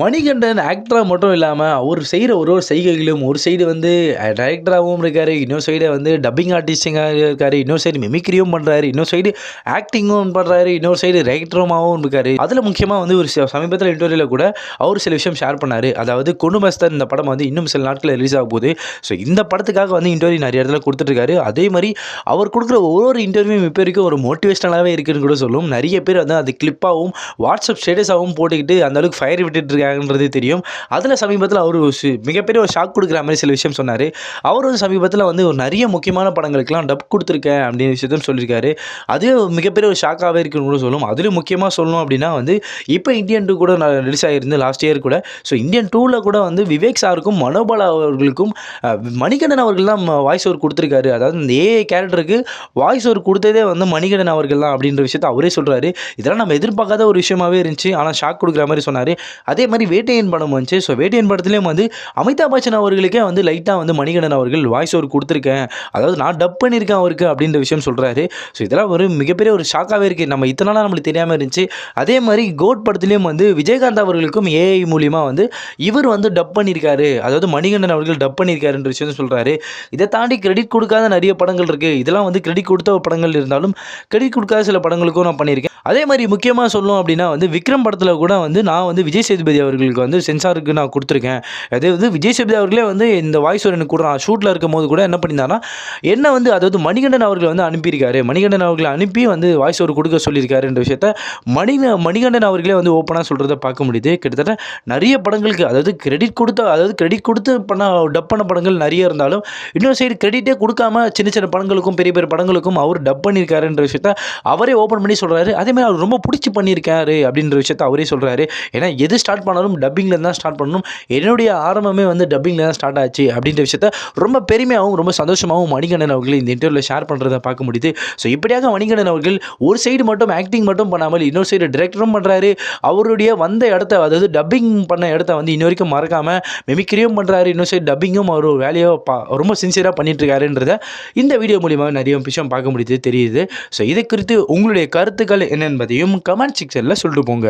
மணிகண்டன் ஆக்டராக மட்டும் இல்லாமல் அவர் செய்கிற ஒரு ஒரு செய்கைகளும் ஒரு சைடு வந்து டைரக்டராகவும் இருக்கார் இன்னொரு சைடு வந்து டப்பிங் ஆர்டிஸ்டிங்காக இருக்கார் இன்னொரு சைடு மிமிக்ரியும் பண்ணுறாரு இன்னொரு சைடு ஆக்டிங்கும் பண்ணுறாரு இன்னொரு சைடு ரைட்டருமாகவும் இருக்கார். அதில் முக்கியமாக வந்து ஒரு ச- சமீபத்தில் இன்டர்வியூவில் கூட அவர் சில விஷயம் ஷேர் பண்ணார். அதாவது குடும்பஸ்தர் இந்த படம் வந்து இன்னும் சில நாட்களில் ரிலீஸ் ஆக போகுது. ஸோ இந்த படத்துக்காக வந்து இன்டர்வியூ நிறைய இடத்துல கொடுத்துட்ருக்காரு அதே மாதிரி அவர் கொடுக்குற ஒரு ஒரு இன்டர்வியூ இப்போ வரைக்கும் ஒரு மோட்டிவேஷனலாகவே இருக்குன்னு கூட சொல்லும். நிறைய பேர் வந்து அது கிளிப்பாகவும் வாட்ஸ்அப் ஸ்டேட்டஸாகவும் போட்டுக்கிட்டு அந்தளவுக்கு ஃபயர் விட்டுட்டு இருக்காங்கன்றது தெரியும். அதில் சமீபத்தில் அவர் மிகப்பெரிய ஒரு ஷாக் கொடுக்குற மாதிரி சில விஷயம் சொன்னார். அவர் வந்து சமீபத்தில் வந்து ஒரு நிறைய முக்கியமான படங்களுக்கெல்லாம் டப் கொடுத்துருக்கேன் அப்படின்னு விஷயத்தையும் சொல்லியிருக்காரு. அது மிகப்பெரிய ஒரு ஷாக்காகவே இருக்குன்னு கூட சொல்லும். அதிலும் முக்கியமாக சொல்லணும் அப்படின்னா வந்து இப்போ இந்தியன் டூ கூட நான் ரிலீஸ் ஆகிருந்து லாஸ்ட் இயர் கூட ஸோ இந்தியன் டூவில் கூட வந்து விவேக் சாருக்கும் மனோபாலா அவர்களுக்கும் மணிகண்டன் அவர்கள் தான் வாய்ஸ் ஓவர் கொடுத்துருக்காரு. அதாவது இந்த ஏஐ கேரக்டருக்கு வாய்ஸ் ஓவர் கொடுத்ததே வந்து மணிகண்டன் அவர்கள் தான் அப்படின்ற விஷயத்த அவரே சொல்கிறாரு இதெல்லாம் நம்ம எதிர்பார்க்காத ஒரு விஷயமாவே இருந்துச்சு. ஆனால் ஷாக் கொடுக்குற மாதிரி சொன்னார். அதே மாதிரி வேட்டையன் படம் வந்துச்சு. ஸோ வேட்டையன் படத்துலேயும் வந்து அமிதாப் பச்சன் அவர்களுக்கே வந்து லைட்டாக வந்து மணிகண்டன் அவர்கள் வாய்ஸ் ஓவர் கொடுத்துருக்கேன். அதாவது நான் டப் பண்ணியிருக்கேன் அவருக்கு அப்படின்ற விஷயம் சொல்கிறாரு ஸோ இதெல்லாம் ஒரு மிகப்பெரிய ஒரு ஷாக்காகவே இருக்குது நம்ம இத்தனை நாளாக நம்மளுக்கு தெரியாமல் இருந்துச்சு. அதே மாதிரி கோட் படத்துலேயும் வந்து விஜயகாந்த் அவர்களுக்கும் ஏஐ மூலியமாக வந்து இவர் வந்து டப் பண்ணியிருக்காரு. அதாவது மணிகண்டன் அவர்கள் டப் பண்ணியிருக்காருன்ற விஷயம் சொல்கிறாரு இதை தாண்டி கிரெடிட் கொடுக்காத நிறைய படங்கள் இருக்குது இதெல்லாம் வந்து கிரெடிட் கொடுத்த படங்கள் இருந்தாலும் கிரெடிட் கொடுக்காத சில படங்களுக்கும் நான் பண்ணியிருக்கேன். அதே மாதிரி முக்கியமாக சொல்லணும் அப்படின்னா வந்து விக்ரம் படத்தில் கூட வந்து நான் வந்து விஜய் சேதுபதி அவர்களுக்கு வந்து சென்சாருக்கு நான் கொடுத்துருக்கேன். அதே வந்து விஜய் சேதுபதி அவர்களே வந்து இந்த வாய்ஸ் ஒரு எனக்கு கொடுறான். ஷூட்டில் இருக்கும் போது கூட என்ன பண்ணியிருந்தாங்கன்னா என்ன வந்து அதாவது மணிகண்டன் அவர்கள் வந்து அனுப்பியிருக்காரு. மணிகண்டன் அவர்களை அனுப்பி வந்து வாய்ஸ் ஒரு கொடுக்க சொல்லியிருக்காருன்ற விஷயத்த மணி மணிகண்டன் அவர்களே வந்து ஓப்பனாக சொல்கிறத பார்க்க முடியுது. கிட்டத்தட்ட நிறைய படங்களுக்கு அதாவது கிரெடிட் கொடுத்த அதாவது கிரெடிட் கொடுத்து பண்ண டப் பண்ண படங்கள் நிறைய இருந்தாலும் இன்னொரு சைடு கிரெடிட்டே கொடுக்காம சின்ன சின்ன படங்களுக்கும் பெரிய பெரிய படங்களுக்கும் அவர் டப் பண்ணியிருக்காருன்ற விஷயத்த அவரே ஓப்பன் பண்ணி சொல்கிறாரு அதே மாதிரி அவர் ரொம்ப பிடிச்சி பண்ணியிருக்காரு அப்படின்ற விஷயத்த அவரே சொல்கிறாரு ஏன்னா எது ஸ்டார்ட் பண்ணாலும் டப்பிங்கில் தான் ஸ்டார்ட் பண்ணணும். என்னுடைய ஆரம்பமே வந்து டப்பிங்கில் தான் ஸ்டார்ட் ஆச்சு அப்படின்ற விஷயத்த ரொம்ப பெருமையாகவும் ரொம்ப சந்தோஷமாகவும் மணிகண்டன் அவர்கள் இந்த இன்டர்வியூவில் ஷேர் பண்ணுறதை பார்க்க முடியுது. ஸோ இப்படியாக மணிகண்டன் அவர்கள் ஒரு சைடு மட்டும் ஆக்டிங் மட்டும் பண்ணாமல் இன்னொரு சைடு டிரெக்டரும் பண்ணுறாரு அவருடைய வந்த இடத்த அதாவது டப்பிங் பண்ண இடத்த வந்து இன்ன வரைக்கும் மறக்காமல் மெமிக்ரியும் பண்ணுறாரு இன்னொரு சைடு டப்பிங்கும் அவர் வேலையோ பா ரொம்ப சின்சியராக பண்ணிட்டு இருக்காருன்றத இந்த வீடியோ மூலியமாக நிறைய விஷயம் பார்க்க முடியுது தெரியுது. ஸோ இது குறித்து உங்களுடைய கருத்துக்கள் என்ன என்பதையும் கமெண்ட் செக்ஷனில் சொல்லிட்டு போங்க.